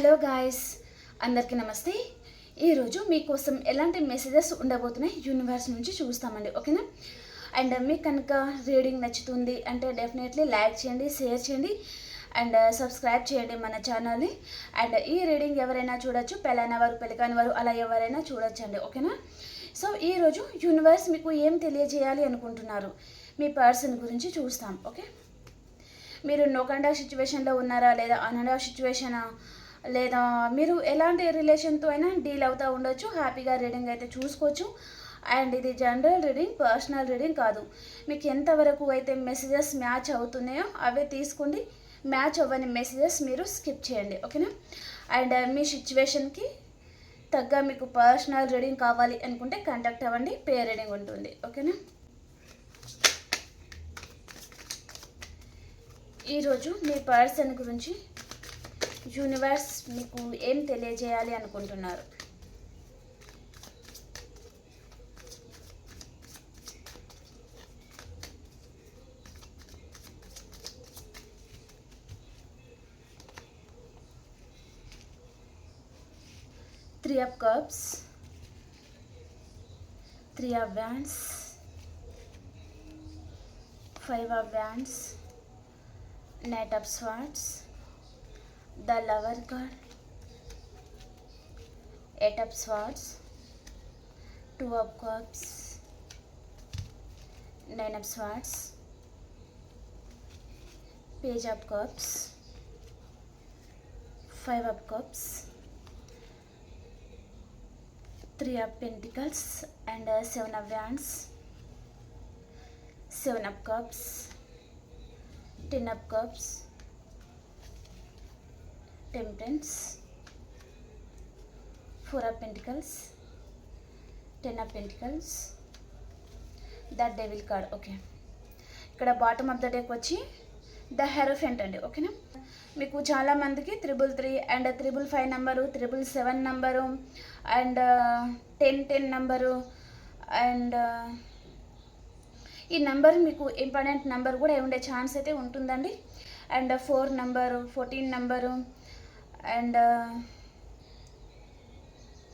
Hello guys అందరికీ నమస్తే. ఈరోజు మీకోసం ఎలాంటి మెసేజెస్ ఉండబోతున్నాయి యూనివర్స్ నుంచి చూస్తామండి ఓకేనా? అండ్ మీకు కనుక రీడింగ్ నచ్చుతుంది అంటే డెఫినెట్లీ లైక్ చేయండి షేర్ చేయండి అండ్ సబ్స్క్రైబ్ చేయండి మన ఛానల్ని అండ్ ఈ రీడింగ్ ఎవరైనా చూడొచ్చు పెళ్ళైన వారు పెళ్ళికాని వారు అలా ఎవరైనా చూడొచ్చండి ఓకేనా? సో ఈరోజు యూనివర్స్ మీకు ఏం తెలియజేయాలి అనుకుంటున్నారు? మీ పర్సన్ గురించి చూస్తాం ఓకే? మీరు నోకండా సిచ్యువేషన్లో ఉన్నారా లేదా అనడా సిచ్యువేషనా లేదా మీరు ఎలాంటి రిలేషన్తో అయినా డీల్ అవుతూ ఉండొచ్చు హ్యాపీగా రీడింగ్ అయితే చూసుకోవచ్చు. అండ్ ఇది జనరల్ రీడింగ్ పర్సనల్ రీడింగ్ కాదు. మీకు ఎంతవరకు అయితే మెసేజెస్ మ్యాచ్ అవుతున్నాయో అవే తీసుకోండి. మ్యాచ్ అవ్వని మెసేజెస్ మీరు స్కిప్ చేయండి ఓకేనా అండ్ uh, మీ సిచ్యువేషన్కి తగ్గ మీకు పర్సనల్ రీడింగ్ కావాలి అనుకుంటే కాంటాక్ట్ అవ్వండి పే రీడింగ్ ఉంటుంది ఓకేనా ఈరోజు మీ పర్సన్ గురించి యూనివర్స్ మీకు ఏం తెలియజేయాలి అనుకుంటున్నారు? Three of cups three of wands five of wands Knight of Swords, the Lover card, Eight of Swords, Two of Cups, Nine of Swords, Page of Cups, Five of Cups, Three of Pentacles, and uh, Seven of Wands, Seven of Cups. Ten of Cups, temperance four of pentacles ten of pentacles the devil card okay. ఇక్కడ bottom of the deck వచ్చి the hierophant అండి ఓకేనా? మీకు చాలామందికి triple three and triple five number triple seven number and ten ten number and ఈ number మీకు important number కూడా ఉండే ఛాన్స్ అయితే ఉంటుందండి. And four number fourteen number and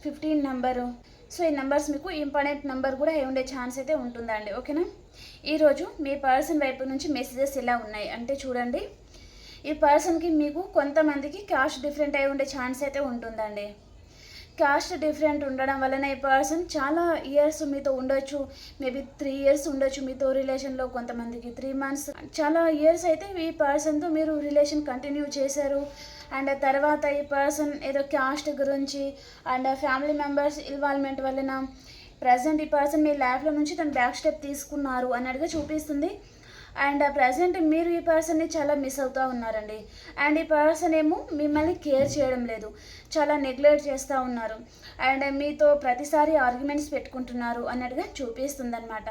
fifteen number so ఈ నెంబర్స్ మీకు ఇంపార్టెంట్ నెంబర్ కూడా ఉండే ఛాన్స్ అయితే ఉంటుందండి. ఓకేనా? ఈరోజు మీ పర్సన్ వైపు నుంచి మెసేజెస్ ఇలా ఉన్నాయి. అంటే చూడండి. ఈ పర్సన్కి మీకు కొంతమందికి క్యాస్ట్ డిఫరెంట్ అయి ఉండే ఛాన్స్ అయితే ఉంటుందండి. కాస్ట్ డిఫరెంట్ ఉండడం వలన ఈ పర్సన్ చాలా ఇయర్స్ మీతో ఉండొచ్చు. మేబీ త్రీ ఇయర్స్ ఉండొచ్చు మీతో రిలేషన్లో కొంతమందికి త్రీ మంత్స్ చాలా ఇయర్స్ అయితే ఈ పర్సన్తో మీరు రిలేషన్ కంటిన్యూ చేశారు. అండ్ తర్వాత ఈ పర్సన్ ఏదో క్యాస్ట్ గురించి అండ్ ఫ్యామిలీ మెంబర్స్ ఇన్వాల్వ్మెంట్ వలన ప్రజెంట్ ఈ పర్సన్ మీ లైఫ్లో నుంచి తను బ్యాక్ స్టెప్ తీసుకున్నారు అన్నట్టుగా చూపిస్తుంది. అండ్ ప్రజెంట్ మీరు ఈ పర్సన్ని చాలా మిస్ అవుతూ ఉన్నారండి. అండ్ ఈ పర్సన్ ఏమో మిమ్మల్ని కేర్ చేయడం లేదు. చాలా నెగ్లెక్ట్ చేస్తూ ఉన్నారు. అండ్ మీతో ప్రతిసారి ఆర్గ్యుమెంట్స్ పెట్టుకుంటున్నారు అన్నట్టుగా చూపిస్తుంది అనమాట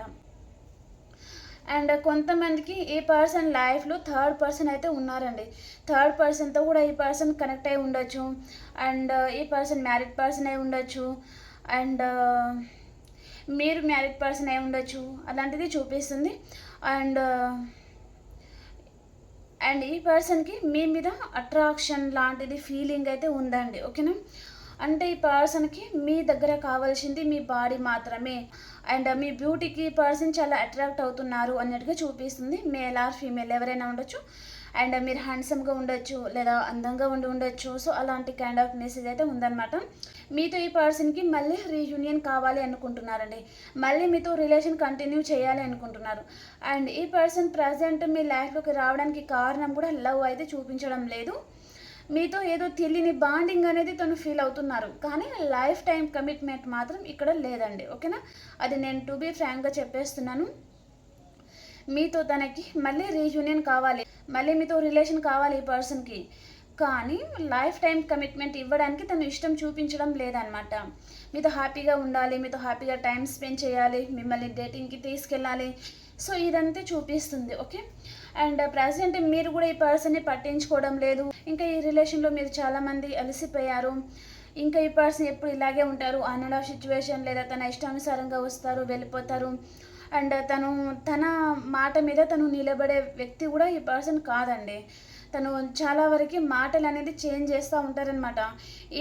అండ్ కొంతమందికి ఈ పర్సన్ లైఫ్లో థర్డ్ పర్సన్ అయితే ఉన్నారండి. థర్డ్ పర్సన్తో కూడా ఈ పర్సన్ కనెక్ట్ అయి ఉండొచ్చు. అండ్ ఈ పర్సన్ మ్యారీడ్ పర్సన్ అయి ఉండొచ్చు. అండ్ మీరు మ్యారీడ్ పర్సన్ అయి ఉండొచ్చు. అలాంటిది చూపిస్తుంది. అండ్ అండ్ ఈ పర్సన్కి మీ మీద అట్రాక్షన్ లాంటిది ఫీలింగ్ అయితే ఉందండి. ఓకేనా? అంటే ఈ పర్సన్కి మీ దగ్గర కావాల్సింది మీ బాడీ మాత్రమే. అండ్ మీ బ్యూటీకి పర్సన్ చాలా అట్రాక్ట్ అవుతున్నారు అన్నట్టుగా చూపిస్తుంది. మేల్ ఆర్ ఫీమేల్ ఎవరైనా ఉండొచ్చు. అండ్ మీరు హ్యాండ్సమ్గా ఉండొచ్చు లేదా అందంగా ఉండి ఉండొచ్చు. సో అలాంటి కైండ్ ఆఫ్ మెసేజ్ అయితే ఉందన్నమాట. మీతో ఈ పర్సన్కి మళ్ళీ రీయూనియన్ కావాలి అనుకుంటున్నారండి. మళ్ళీ మీతో రిలేషన్ కంటిన్యూ చేయాలి అనుకుంటున్నారు. అండ్ ఈ పర్సన్ ప్రజెంట్ మీ లైఫ్లోకి రావడానికి కారణం కూడా లవ్ అయితే చూపించడం లేదు. మీతో ఏదో తెలియని బాండింగ్ అనేది తను ఫీల్ అవుతున్నారు. కానీ లైఫ్ టైం కమిట్మెంట్ మాత్రం ఇక్కడ లేదండి. ఓకేనా? అది నేను టు బీ ఫ్రాంక్గా చెప్పేస్తున్నాను. మీతో తనకి మళ్ళీ రీయూనియన్ కావాలి. మళ్ళీ మీతో రిలేషన్ కావాలి ఈ పర్సన్కి. కానీ లైఫ్ టైం కమిట్మెంట్ ఇవ్వడానికి తను ఇష్టం చూపించడం లేదనమాట మీతో హ్యాపీగా ఉండాలి మీతో హ్యాపీగా టైం స్పెండ్ చేయాలి మిమ్మల్ని డేటింగ్కి తీసుకెళ్ళాలి. సో ఇదంతా చూపిస్తుంది. ఓకే? అండ్ ప్రజెంట్ మీరు కూడా ఈ పర్సన్ని పట్టించుకోవడం లేదు. ఇంకా ఈ రిలేషన్లో మీరు చాలామంది అలసిపోయారు. ఇంకా ఈ పర్సన్ ఎప్పుడు ఇలాగే ఉంటారు అనడా సిచ్యువేషన్ లేదా తన ఇష్టానుసారంగా వస్తారు వెళ్ళిపోతారు. అండ్ తను తన మాట మీద తను నిలబడే వ్యక్తి కూడా ఈ పర్సన్ కాదండి. తను చాలా వరకు మాటలు అనేది చేంజ్ చేస్తూ ఉంటారనమాట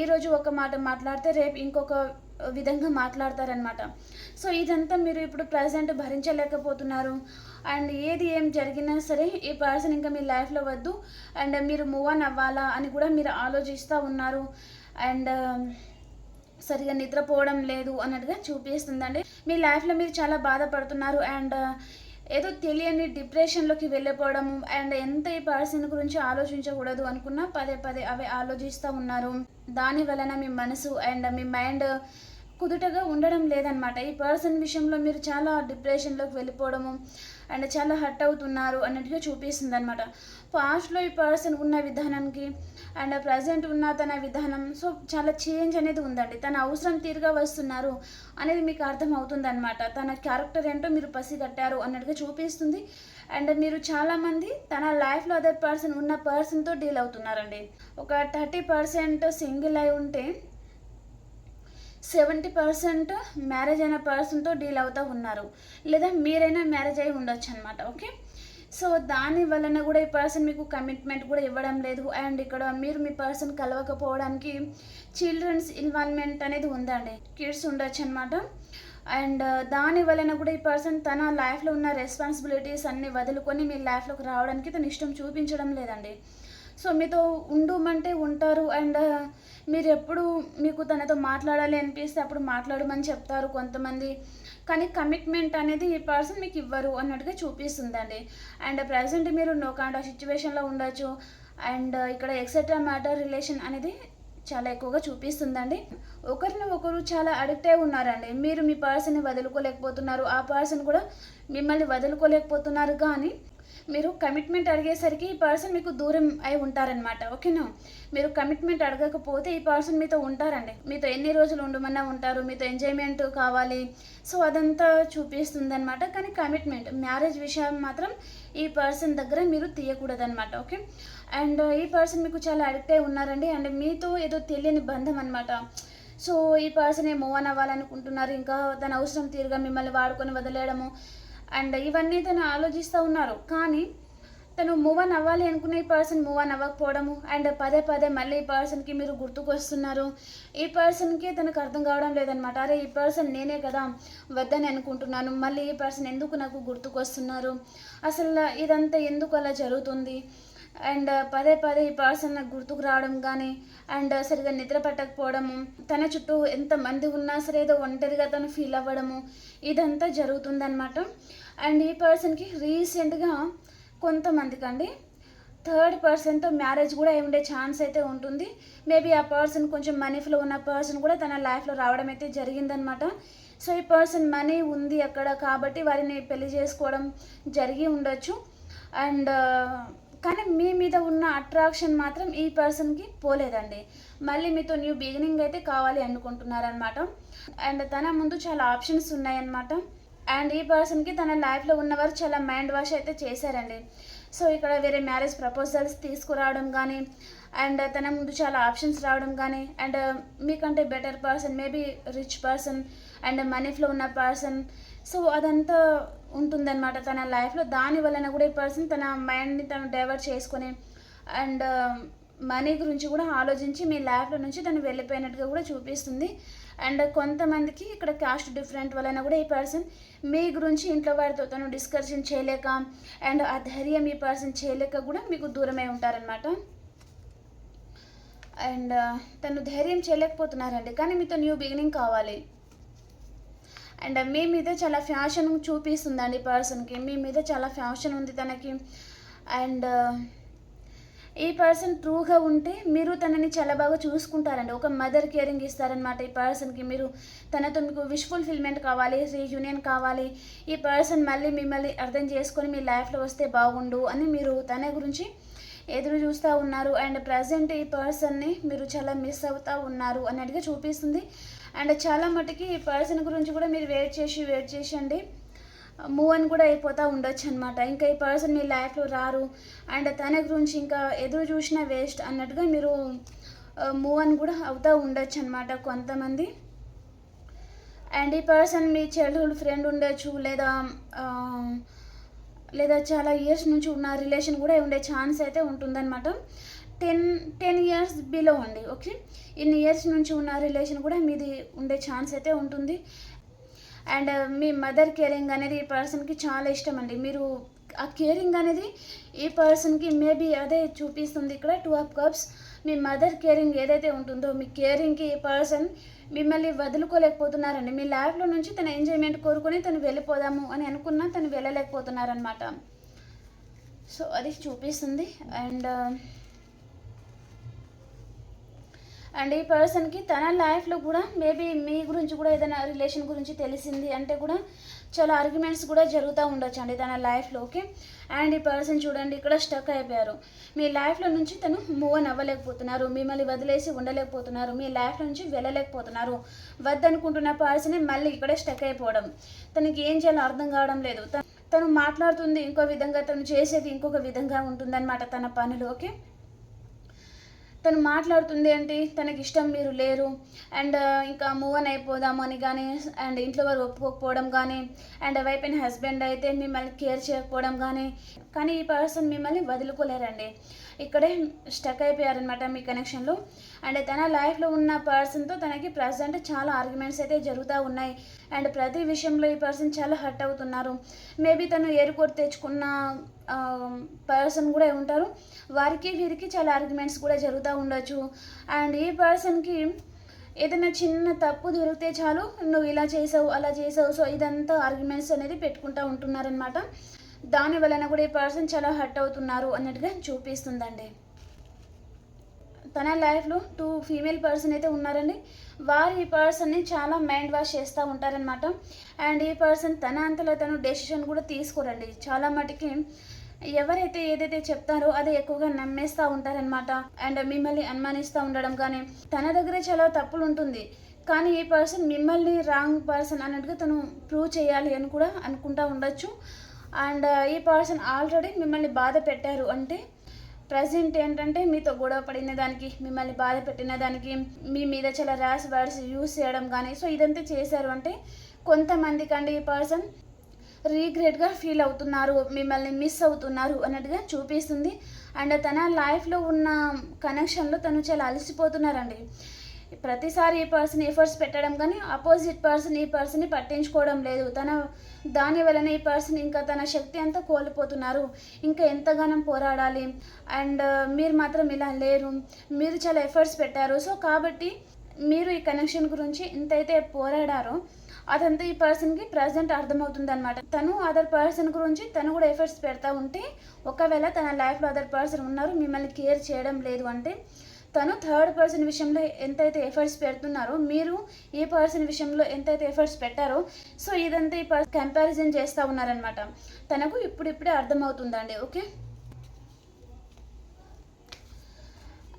ఈరోజు ఒక మాట మాట్లాడితే రేపు ఇంకొక విధంగా మాట్లాడతారనమాట సో ఇదంతా మీరు ఇప్పుడు ప్రజెంట్ భరించలేకపోతున్నారు. అండ్ ఏది ఏం జరిగినా సరే ఈ పర్సన్ ఇంకా మీ లైఫ్లో వద్దు. అండ్ మీరు మూవ్ ఆన్ అవ్వాలా అని కూడా మీరు ఆలోచిస్తూ ఉన్నారు. అండ్ um, సరిగా నిద్రపోవడం లేదు అన్నట్టుగా చూపిస్తుందండి. మీ లైఫ్లో మీరు చాలా బాధపడుతున్నారు. అండ్ uh, ఏదో తెలియని డిప్రెషన్లోకి వెళ్ళిపోవడం అండ్ ఎంత ఈ పర్సన్ గురించి ఆలోచించకూడదు అనుకున్నా పదే పదే అవి ఆలోచిస్తూ ఉన్నారు. దాని వలన మీ మనసు అండ్ మీ మైండ్ కుదుటగా ఉండడం లేదనమాట ఈ పర్సన్ విషయంలో మీరు చాలా డిప్రెషన్లోకి వెళ్ళిపోవడము అండ్ చాలా హర్ట్ అవుతున్నారు అన్నట్టుగా చూపిస్తుంది అనమాట పాస్ట్లో ఈ పర్సన్ ఉన్న విధానానికి అండ్ ప్రజెంట్ ఉన్న తన విధానం సో చాలా చేంజ్ అనేది ఉందండి. తన అవసరం తీరుగా వస్తున్నారు అనేది మీకు అర్థం అవుతుంది అనమాట తన క్యారెక్టర్ ఏంటో మీరు పసిగట్టారు అన్నట్టుగా చూపిస్తుంది. అండ్ మీరు చాలామంది తన లైఫ్లో అదర్ పర్సన్ ఉన్న పర్సన్తో డీల్ అవుతున్నారండి. ఒక థర్టీ పర్సెంట్ సింగిల్ అయి ఉంటే సెవెంటీ పర్సెంట్ మ్యారేజ్ అయిన పర్సన్తో డీల్ అవుతూ ఉన్నారు. లేదా మీరైనా మ్యారేజ్ అయి ఉండొచ్చు అనమాట ఓకే? సో దాని వలన కూడా ఈ పర్సన్ మీకు కమిట్మెంట్ కూడా ఇవ్వడం లేదు. అండ్ ఇక్కడ మీరు మీ పర్సన్ కలవకపోవడానికి చిల్డ్రన్స్ ఇన్వాల్వ్మెంట్ అనేది ఉందండి. కిడ్స్ ఉండొచ్చు అనమాట అండ్ దాని వలన కూడా ఈ పర్సన్ తన లైఫ్లో ఉన్న రెస్పాన్సిబిలిటీస్ అన్ని వదులుకొని మీ లైఫ్లోకి రావడానికి తన ఇష్టం చూపించడం లేదండి. సో మీతో ఉండుమంటే ఉంటారు. అండ్ మీరు ఎప్పుడు మీకు తనతో మాట్లాడాలి అనిపిస్తే అప్పుడు మాట్లాడమని చెప్తారు కొంతమంది. కానీ కమిట్మెంట్ అనేది ఈ పర్సన్ మీకు ఇవ్వరు అన్నట్టుగా చూపిస్తుందండి. అండ్ ప్రజెంట్ మీరు నో కాంట్ సిచ్యువేషన్లో ఉండొచ్చు. అండ్ ఇక్కడ ఎక్సెట్రా మ్యాటర్ రిలేషన్ అనేది చాలా ఎక్కువగా చూపిస్తుందండి. ఒకరిని ఒకరు చాలా అడిక్ట్ అయి ఉన్నారండి. మీరు మీ పర్సన్ని వదులుకోలేకపోతున్నారు. ఆ పర్సన్ కూడా మిమ్మల్ని వదులుకోలేకపోతున్నారు కానీ మీరు కమిట్మెంట్ అడిగేసరికి ఈ పర్సన్ మీకు దూరం అయి ఉంటారనమాట ఓకేనా? మీరు కమిట్మెంట్ అడగకపోతే ఈ పర్సన్ మీతో ఉంటారండి. మీతో ఎన్ని రోజులు ఉండమన్నా ఉంటారు మీతో ఎంజాయ్మెంట్ కావాలి. సో అదంతా చూపిస్తుంది అనమాట కానీ కమిట్మెంట్ మ్యారేజ్ విషయం మాత్రం ఈ పర్సన్ దగ్గర మీరు తీయకూడదనమాట ఓకే? అండ్ ఈ పర్సన్ మీకు చాలా అడిక్ట్ అయి ఉన్నారండి. అండ్ మీతో ఏదో తెలియని బంధం అనమాట సో ఈ పర్సన్ ఏ మూవ్ ఆన్ అవ్వాలనుకుంటున్నారు. ఇంకా తన అవసరం తీరుగా మిమ్మల్ని వాడుకొని వదిలేయడము. అండ్ ఇవన్నీ తను ఆలోచిస్తూ ఉన్నారు. కానీ తను మూవ్ అన్ అవ్వాలి అనుకున్న ఈ పర్సన్ మూవ్ అన్ అవ్వకపోవడము అండ్ పదే పదే మళ్ళీ ఈ పర్సన్కి మీరు గుర్తుకొస్తున్నారు ఈ పర్సన్కి తనకు అర్థం కావడం లేదనమాట అరే ఈ పర్సన్ నేనే కదా వద్దని అనుకుంటున్నాను. మళ్ళీ ఈ పర్సన్ ఎందుకు నాకు గుర్తుకొస్తున్నారు అసలు ఇదంతా ఎందుకు అలా జరుగుతుంది? అండ్ పదే పదే ఈ పర్సన్ నాకు గుర్తుకు రావడం కానీ అండ్ సరిగా నిద్ర పట్టకపోవడము తన చుట్టూ ఎంతమంది ఉన్నా సరే ఏదో ఒంటరిగా తను ఫీల్ అవ్వడము ఇదంతా జరుగుతుందన్నమాట. అండ్ ఈ పర్సన్కి రీసెంట్గా కొంతమందికి అండి థర్డ్ పర్సన్తో మ్యారేజ్ కూడా ఉండే ఛాన్స్ అయితే ఉంటుంది. మేబీ ఆ పర్సన్ కొంచెం మనీ ఫ్లో ఉన్న పర్సన్ కూడా తన లైఫ్లో రావడం అయితే జరిగిందనమాట సో ఈ పర్సన్ మనీ ఉంది అక్కడ కాబట్టి వారిని పెళ్ళి చేసుకోవడం జరిగి ఉండొచ్చు. అండ్ కానీ మీ మీద ఉన్న అట్రాక్షన్ మాత్రం ఈ పర్సన్కి పోలేదండి. మళ్ళీ మీతో న్యూ బిగినింగ్ అయితే కావాలి అనుకుంటున్నారనమాట అండ్ తన ముందు చాలా ఆప్షన్స్ ఉన్నాయన్నమాట. అండ్ ఈ పర్సన్కి తన లైఫ్లో ఉన్నవారు చాలా మైండ్ వాష్ అయితే చేశారండి. సో ఇక్కడ వేరే మ్యారేజ్ ప్రపోజల్స్ తీసుకురావడం కానీ అండ్ తన ముందు చాలా ఆప్షన్స్ రావడం కానీ అండ్ మీకంటే better person maybe rich person and money flow ఉన్న పర్సన్ సో అదంతా ఉంటుందన్నమాట తన లైఫ్లో. దాని వలన కూడా ఈ పర్సన్ తన మైండ్ని తను డైవర్ట్ చేసుకొని అండ్ మనీ గురించి కూడా ఆలోచించి మీ లైఫ్లో నుంచి తను వెళ్ళిపోయినట్టుగా కూడా చూపిస్తుంది. అండ్ కొంతమందికి ఇక్కడ క్యాస్ట్ డిఫరెంట్ వలన కూడా ఈ పర్సన్ మీ గురించి ఇంట్లో వారితో తను డిస్కషన్ చేయలేక అండ్ ఆ ధైర్యం ఈ పర్సన్ చేయలేక కూడా మీకు దూరమై ఉంటారనమాట అండ్ తను ధైర్యం చేయలేకపోతున్నారండి. కానీ మీతో న్యూ బిగినింగ్ కావాలి. అండ్ మీ మీద చాలా ఫ్యాషన్ చూపిస్తుందండి పర్సన్కి. మీ మీద చాలా ఫ్యాషన్ ఉంది తనకి. అండ్ ఈ పర్సన్ ట్రూగా ఉంటే మీరు తనని చాలా బాగా చూసుకుంటారండి. ఒక మదర్ కేరింగ్ ఇస్తారనమాట ఈ పర్సన్కి. మీరు తనతో మీకు విష్ ఫుల్ఫిల్మెంట్ కావాలి రీయూనియన్ కావాలి. ఈ పర్సన్ మళ్ళీ మిమ్మల్ని అర్థం చేసుకొని మీ లైఫ్లో వస్తే బాగుండు అని మీరు తన గురించి ఎదురు చూస్తూ ఉన్నారు. అండ్ ప్రజెంట్ ఈ పర్సన్ని మీరు చాలా మిస్ అవుతూ ఉన్నారు అన్నట్టుగా చూపిస్తుంది. అండ్ చాలా మటుకి ఈ పర్సన్ గురించి కూడా మీరు వెయిట్ చేసి వెయిట్ చేసండి. మూవ్ అని కూడా అయిపోతూ ఉండొచ్చు అనమాట ఇంకా ఈ పర్సన్ మీ లైఫ్లో రారు. అండ్ తన గురించి ఇంకా ఎదురు చూసినా వేస్ట్ అన్నట్టుగా మీరు మూవ్ అని కూడా అవుతూ ఉండొచ్చు అనమాట కొంతమంది. అండ్ ఈ పర్సన్ మీ చైల్డ్హుడ్ ఫ్రెండ్ ఉండొచ్చు లేదా లేదా చాలా ఇయర్స్ నుంచి ఉన్న రిలేషన్ కూడా ఉండే ఛాన్స్ అయితే ఉంటుందన్నమాట. టెన్ టెన్ ఇయర్స్ బిలో అండి ఓకే ఇన్ని ఇయర్స్ నుంచి ఉన్న రిలేషన్ కూడా మీది ఉండే ఛాన్స్ అయితే ఉంటుంది. అండ్ uh, మీ మదర్ కేరింగ్ అనేది ఈ పర్సన్కి చాలా ఇష్టం అండి. మీరు ఆ కేరింగ్ అనేది ఈ పర్సన్కి మేబీ అదే చూపిస్తుంది ఇక్కడ టూ ఆఫ్ కప్స్ మీ మదర్ కేరింగ్ ఏదైతే ఉంటుందో మీ కేరింగ్కి ఈ పర్సన్ మిమ్మల్ని వదులుకోలేకపోతున్నారండి. మీ లైఫ్లో నుంచి తన ఎంజాయ్మెంట్ కోరుకొని తను వెళ్ళిపోదాము అని అనుకున్నా తను వెళ్ళలేకపోతున్నారనమాట సో అది చూపిస్తుంది. అండ్ అండ్ ఈ పర్సన్కి తన లైఫ్లో కూడా మేబీ మీ గురించి కూడా ఏదైనా రిలేషన్ గురించి తెలిసింది అంటే కూడా చాలా ఆర్గ్యుమెంట్స్ కూడా జరుగుతూ ఉండొచ్చు అండి తన లైఫ్లో ఓకే అండ్ ఈ పర్సన్ చూడండి ఇక్కడ స్టక్ అయిపోయారు. మీ లైఫ్లో నుంచి తను మూవ్ అని అవ్వలేకపోతున్నారు. మిమ్మల్ని వదిలేసి ఉండలేకపోతున్నారు. మీ లైఫ్ నుంచి వెళ్ళలేకపోతున్నారు. వద్దనుకుంటున్న పర్సన్ మళ్ళీ ఇక్కడే స్టక్ అయిపోవడం. తనకి ఏం చేయాలో అర్థం కావడం లేదు. తను మాట్లాడుతుంది ఇంకో విధంగా తను చేసేది ఇంకొక విధంగా ఉంటుందన్నమాట తన పనులు ఓకే తను మాట్లాడుతుంది ఏంటి? తనకి ఇష్టం మీరు లేరు. అండ్ ఇంకా మూవ్ అని అయిపోదాము అని కానీ అండ్ ఇంట్లో వారు ఒప్పుకోకపోవడం కానీ అండ్ వైఫ్ అండ్ హస్బెండ్ అయితే మిమ్మల్ని కేర్ చేయకపోవడం కానీ కానీ ఈ పర్సన్ మిమ్మల్ని వదులుకోలేరండి. ఇక్కడే స్టక్ అయిపోయారనమాట మీ కనెక్షన్లో అండ్ తన లైఫ్లో ఉన్న పర్సన్తో తనకి ప్రజెంట్ చాలా ఆర్గ్యుమెంట్స్ అయితే జరుగుతూ ఉన్నాయి. అండ్ ప్రతి విషయంలో ఈ పర్సన్ చాలా హర్ట్ అవుతున్నారు. మేబీ తను ఏరుకోరు తెచ్చుకున్న పర్సన్ కూడా ఉంటారు. వారికి వీరికి చాలా ఆర్గ్యుమెంట్స్ కూడా జరుగుతూ ఉండొచ్చు. అండ్ ఈ పర్సన్కి ఏదైనా చిన్న తప్పు దొరికితే చాలు నువ్వు ఇలా చేసావు అలా చేసావు. సో ఇదంతా ఆర్గ్యుమెంట్స్ అనేది పెట్టుకుంటూ ఉంటున్నారనమాట దాని వలన కూడా ఈ పర్సన్ చాలా హర్ట్ అవుతున్నారు అన్నట్టుగా చూపిస్తుందండి. తన లైఫ్లో టూ ఫీమేల్ పర్సన్ అయితే ఉన్నారండి. వారు ఈ పర్సన్ని చాలా మైండ్ వాష్ చేస్తూ ఉంటారనమాట అండ్ ఈ పర్సన్ తన అంతలో తను డెసిషన్ కూడా తీసుకోరండి. చాలా మటుకి ఎవరైతే ఏదైతే చెప్తారో అది ఎక్కువగా నమ్మేస్తూ ఉంటారనమాట అండ్ మిమ్మల్ని అనుమానిస్తూ ఉండడం కానీ తన దగ్గర చాలా తప్పులు ఉంటుంది. కానీ ఈ పర్సన్ మిమ్మల్ని రాంగ్ పర్సన్ అన్నట్టుగా తను ప్రూవ్ చేయాలి అని కూడా అనుకుంటూ ఉండొచ్చు. అండ్ ఈ పర్సన్ ఆల్రెడీ మిమ్మల్ని బాధ పెట్టారు అంటే ప్రజెంట్ ఏంటంటే మీతో గొడవ పడిన దానికి మిమ్మల్ని బాధ పెట్టిన దానికి మీ మీద చాలా ర్యాష్ వర్డ్స్ యూస్ చేయడం కానీ సో ఇదంతా చేశారు అంటే కొంతమందికి అండి ఈ పర్సన్ రీగ్రెట్గా ఫీల్ అవుతున్నారు మిమ్మల్ని మిస్ అవుతున్నారు అన్నట్టుగా చూపిస్తుంది. అండ్ తన లైఫ్లో ఉన్న కనెక్షన్లో తను చాలా అలసిపోతున్నారండి. ప్రతిసారి ఈ పర్సన్ ఎఫర్ట్స్ పెట్టడం కానీ అపోజిట్ పర్సన్ ఈ పర్సన్ని పట్టించుకోవడం లేదు. తన దాని వలన ఈ పర్సన్ ఇంకా తన శక్తి అంతా కోల్పోతున్నారు. ఇంకా ఎంతగానం పోరాడాలి. అండ్ మీరు మాత్రం ఇలా లేరు. మీరు చాలా ఎఫర్ట్స్ పెట్టారు. సో కాబట్టి మీరు ఈ కనెక్షన్ గురించి ఎంతైతే పోరాడారో అదంతా ఈ పర్సన్కి ప్రజెంట్ అర్థమవుతుంది అనమాట తను అదర్ పర్సన్ గురించి తను కూడా ఎఫర్ట్స్ పెడతా ఉంటే ఒకవేళ తన లైఫ్లో అదర్ పర్సన్ ఉన్నారు మిమ్మల్ని కేర్ చేయడం లేదు అంటే తను థర్డ్ పర్సన్ విషయంలో ఎంతైతే ఎఫర్ట్స్ పెడుతున్నారో మీరు ఈ పర్సన్ విషయంలో ఎంతైతే ఎఫర్ట్స్ పెట్టారో సో ఇదంతా ఈ పర్సన్ కంపారిజన్ చేస్తూ ఉన్నారనమాట తనకు ఇప్పుడిప్పుడే అర్థమవుతుందండి okay?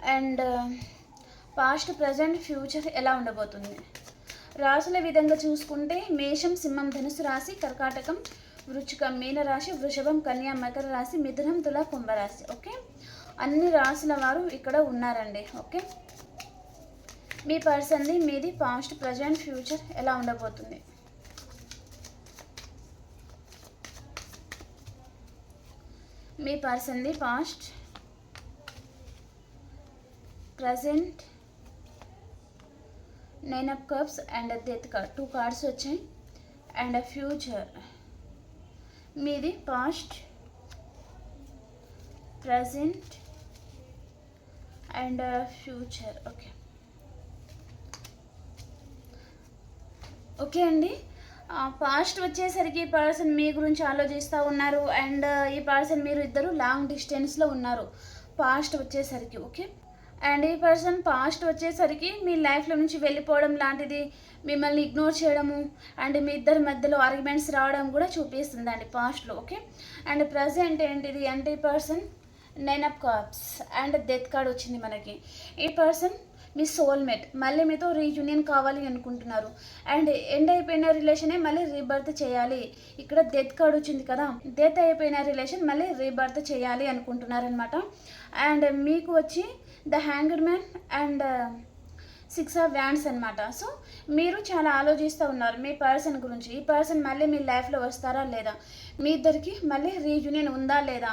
And past present future ఎలా ఉండబోతుంది? రాసుల విధంగా చూసుకుంటే మేషం సింహం ధనుసు రాశి కర్కాటకం వృచ్చికం మీనరాశి వృషభం కన్యా మకర రాశి మిథునం తుల కుంభరాశి ఓకే? అన్ని రాసిన వారు ఇక్కడ ఉన్నారండి ఓకే? మీ పర్సన్ది మీది పాస్ట్ ప్రజెంట్ ఫ్యూచర్ ఎలా ఉండబోతుంది? మీ పర్సన్ది past present nine of cups and death card two cards వచ్చాయి అండ్ ఫ్యూచర్. మీది past present and future okay okay అండి. పాస్ట్ వచ్చేసరికి ఈ పర్సన్ మీ గురించి ఆలోచిస్తూ ఉన్నారు అండ్ uh, ఈ పర్సన్ మీరు ఇద్దరు లాంగ్ డిస్టెన్స్లో ఉన్నారు. పాస్ట్ వచ్చేసరికి ఓకే అండ్ ఈ పర్సన్ పాస్ట్ వచ్చేసరికి మీ లైఫ్లో నుంచి వెళ్ళిపోవడం లాంటిది మిమ్మల్ని ఇగ్నోర్ చేయడము అండ్ మీ ఇద్దరి మధ్యలో ఆర్గ్యుమెంట్స్ రావడం కూడా చూపిస్తుందండి పాస్ట్లో ఓకే అండ్ ప్రజెంట్ ఏంటిది అంటే ఈ person nine of cups and death card వచ్చింది మనకి. ఈ పర్సన్ మీ సోల్మేట్ మళ్ళీ మీతో రీయూనియన్ కావాలి అనుకుంటున్నారు. అండ్ ఎండ్ అయిపోయిన రిలేషనే మళ్ళీ రీబర్త్ చేయాలి. ఇక్కడ డెత్ కార్డ్ వచ్చింది కదా. డెత్ అయిపోయిన రిలేషన్ మళ్ళీ రీబర్త్ చేయాలి అనుకుంటున్నారనమాట అండ్ మీకు వచ్చి the hanger man and six of wands అనమాట సో మీరు చాలా ఆలోచిస్తూ ఉన్నారు మీ పర్సన్ గురించి. ఈ పర్సన్ మళ్ళీ మీ లైఫ్లో వస్తారా లేదా? మీ ఇద్దరికి మళ్ళీ రీయూనియన్ ఉందా లేదా?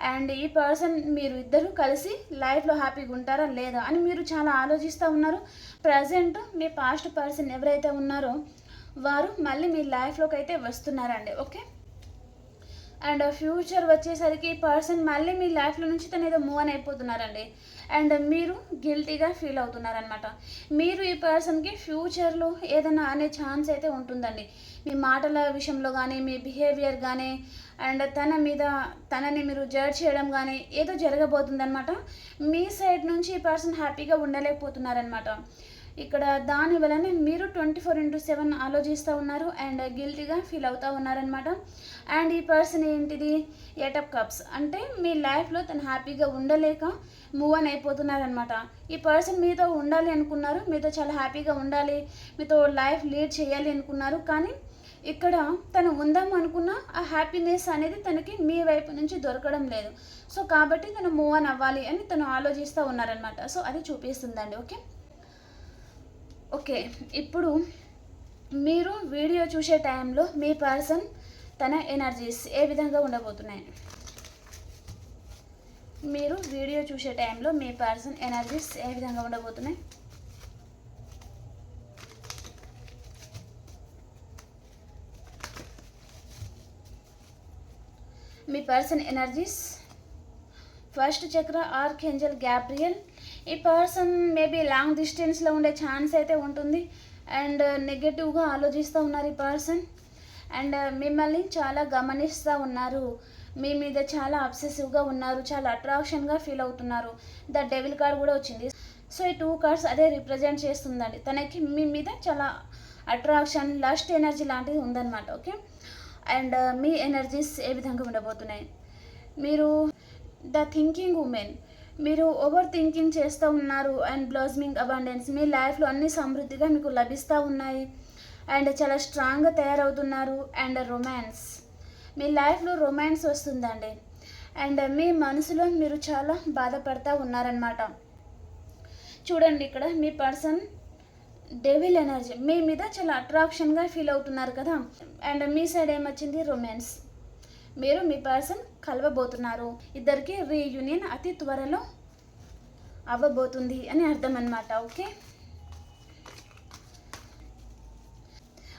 అండ్ ఈ పర్సన్ మీరు ఇద్దరు కలిసి లైఫ్లో హ్యాపీగా ఉంటారా లేదా అని మీరు చాలా ఆలోచిస్తూ ఉన్నారు. ప్రజెంట్ మీ పాస్ట్ పర్సన్ ఎవరైతే ఉన్నారో వారు మళ్ళీ మీ లైఫ్లోకి అయితే వస్తున్నారండి ఓకే? అండ్ ఫ్యూచర్ వచ్చేసరికి పర్సన్ మళ్ళీ మీ లైఫ్లో నుంచి తను ఏదో మూవ్ అని అయిపోతున్నారండి అండ్ మీరు గిల్టీగా ఫీల్ అవుతున్నారనమాట మీరు ఈ పర్సన్కి ఫ్యూచర్లో ఏదైనా అనే ఛాన్స్ అయితే ఉంటుందండి. మీ మాటల విషయంలో కానీ మీ బిహేవియర్ కానీ అండ్ తన మీద తనని మీరు జడ్జ్ చేయడం కానీ ఏదో జరగబోతుందనమాట మీ సైడ్ నుంచి ఈ పర్సన్ హ్యాపీగా ఉండలేకపోతున్నారనమాట ఇక్కడ దాని వలన మీరు ట్వంటీ ఫోర్ ఇంటూ సెవెన్ ఆలోచిస్తూ ఉన్నారు అండ్ గిల్టీగా ఫీల్ అవుతూ ఉన్నారనమాట అండ్ ఈ పర్సన్ ఏంటిది? ఎటప్ కప్స్ అంటే మీ లైఫ్లో తను హ్యాపీగా ఉండలేక మూవ్ అని అయిపోతున్నారనమాట ఈ పర్సన్ మీతో ఉండాలి అనుకున్నారు మీతో చాలా హ్యాపీగా ఉండాలి మీతో లైఫ్ లీడ్ చేయాలి అనుకున్నారు కానీ ఇక్కడ తను ఉందాం అనుకున్న ఆ హ్యాపీనెస్ అనేది తనకి మీ వైపు నుంచి దొరకడం లేదు. సో కాబట్టి తను మూవ్ అని అవ్వాలి అని తను ఆలోచిస్తూ ఉన్నారనమాట సో అది చూపిస్తుందండి ఓకే ఓకే ఇప్పుడు మీరు వీడియో చూసే టైంలో మీ పర్సన్ తన ఎనర్జీస్ ఏ విధంగా ఉండబోతున్నాయి? మీరు వీడియో చూసే టైంలో మీ పర్సన్ ఎనర్జీస్ ఏ విధంగా ఉండబోతున్నాయి? మీ person energies. First chakra archangel Gabriel ఈ పర్సన్ మేబీ లాంగ్ డిస్టెన్స్లో ఉండే ఛాన్స్ అయితే ఉంటుంది. అండ్ నెగటివ్గా ఆలోచిస్తూ ఉన్నారు ఈ పర్సన్. అండ్ మిమ్మల్ని చాలా గమనిస్తూ ఉన్నారు. మీ మీద చాలా అబ్సెసివ్గా ఉన్నారు. చాలా అట్రాక్షన్గా ఫీల్ అవుతున్నారు. ద డెవిల్ కార్డ్ కూడా వచ్చింది. సో ఈ టూ కార్డ్స్ అదే రిప్రజెంట్ చేస్తుందండి. తనకి మీ మీద చాలా అట్రాక్షన్ లస్ట్ ఎనర్జీ లాంటిది ఉందన్నమాట. ఓకే? అండ్ uh, మీ ఎనర్జీస్ ఏ విధంగా ఉండబోతున్నాయి? మీరు ద థింకింగ్ ఉమెన్ మీరు ఓవర్ థింకింగ్ చేస్తూ ఉన్నారు అండ్ బ్లాజ్మింగ్ అబాండెన్స్ మీ లైఫ్లో అన్ని సమృద్ధిగా మీకు లభిస్తూ ఉన్నాయి. అండ్ చాలా స్ట్రాంగ్గా తయారవుతున్నారు. అండ్ రొమాన్స్ మీ లైఫ్లో రొమాన్స్ వస్తుందండి. అండ్ మీ మనసులో మీరు చాలా బాధపడతా ఉన్నారనమాట చూడండి ఇక్కడ మీ పర్సన్ డెవిల్ ఎనర్జీ మీ మీద చాలా అట్రాక్షన్గా ఫీల్ అవుతున్నారు కదా. అండ్ మీ సైడ్ ఏమొచ్చింది? రొమాన్స్ మీరు మీ పర్సన్ కలవబోతున్నారు. ఇద్దరికి రీయూనియన్ అతి త్వరలో అవ్వబోతుంది అని అర్థం అనమాట ఓకే?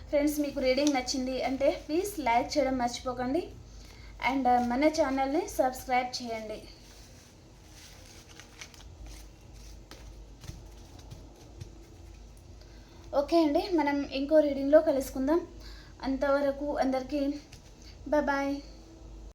ఫ్రెండ్స్ మీకు రీడింగ్ నచ్చింది అంటే ప్లీజ్ లైక్ చేయడం మర్చిపోకండి. అండ్ మన ఛానల్ని సబ్స్క్రైబ్ చేయండి. ఓకే అండి మనం ఇంకో రీడింగ్లో కలుసుకుందాం. అంతవరకు అందరికీ బాయ్